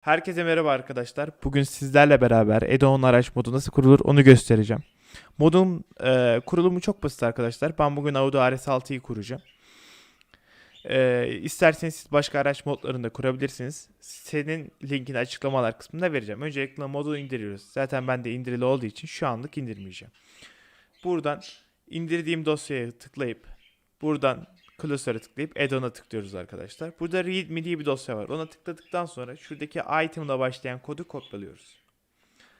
Herkese merhaba arkadaşlar. Bugün sizlerle beraber Edon araç modu nasıl kurulur onu göstereceğim. Modun e, kurulumu çok basit arkadaşlar. Ben bugün Audi RS6'yı kuracağım. E, isterseniz siz başka araç modlarını da kurabilirsiniz. Senin linkini açıklamalar kısmında vereceğim. Öncelikle modu indiriyoruz. Zaten ben de indirili olduğu için şu anlık indirmeyeceğim. Buradan indirdiğim dosyaya tıklayıp buradan klasöre tıklayıp add-on'a tıklıyoruz arkadaşlar. Burada readme diye bir dosya var. Ona tıkladıktan sonra şuradaki item'la başlayan kodu kopyalıyoruz.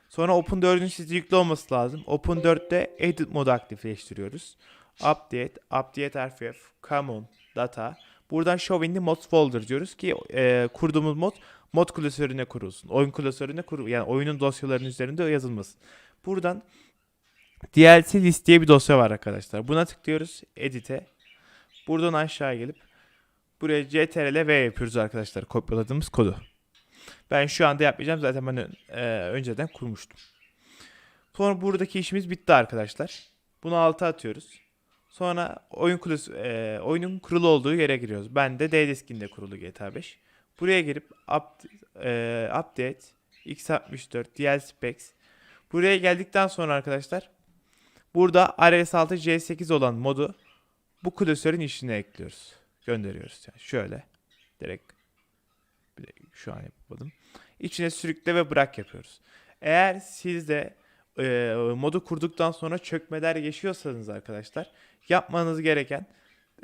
Sonra Open 4'ün sizde yüklü olması lazım. Open 4'te edit modu aktifleştiriyoruz. Update, update RFF, common, data. Buradan show in the mods folder diyoruz ki e, kurduğumuz mod mod klasörüne kurulsun. Oyun klasörüne kurul yani oyunun dosyalarının üzerinde yazılmasın. Buradan DLC list diye bir dosya var arkadaşlar. Buna tıklıyoruz. Edit'e. Buradan aşağı gelip buraya CTRL V yapıyoruz arkadaşlar kopyaladığımız kodu. Ben şu anda yapmayacağım zaten ben e, önceden kurmuştum. Sonra buradaki işimiz bitti arkadaşlar. Bunu alta atıyoruz. Sonra oyun klas e, oyunun kurulu olduğu yere giriyoruz. Ben de D-Disk'inde kurulu GTA 5. Buraya girip up, e, update x64 DLC specs Buraya geldikten sonra arkadaşlar burada RS6 C8 olan modu bu klasörün içine ekliyoruz. Gönderiyoruz yani şöyle direkt bir de şu an yapmadım. İçine sürükle ve bırak yapıyoruz. Eğer siz de e, modu kurduktan sonra çökmeler yaşıyorsanız arkadaşlar yapmanız gereken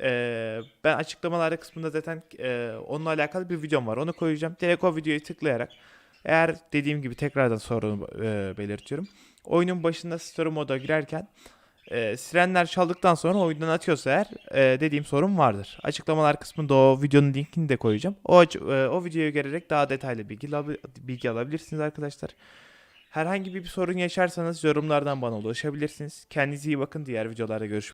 e, ben açıklamalarda kısmında zaten e, onunla alakalı bir videom var. Onu koyacağım. Direkt o videoyu tıklayarak eğer dediğim gibi tekrardan sorunu e, belirtiyorum. Oyunun başında story moda girerken e, sirenler çaldıktan sonra oyundan atıyorsa eğer e, dediğim sorun vardır. Açıklamalar kısmında o videonun linkini de koyacağım. O e, o videoya gelerek daha detaylı bilgi, bilgi alabilirsiniz arkadaşlar. Herhangi bir sorun yaşarsanız yorumlardan bana ulaşabilirsiniz. Kendinize iyi bakın. Diğer videolarda görüşmek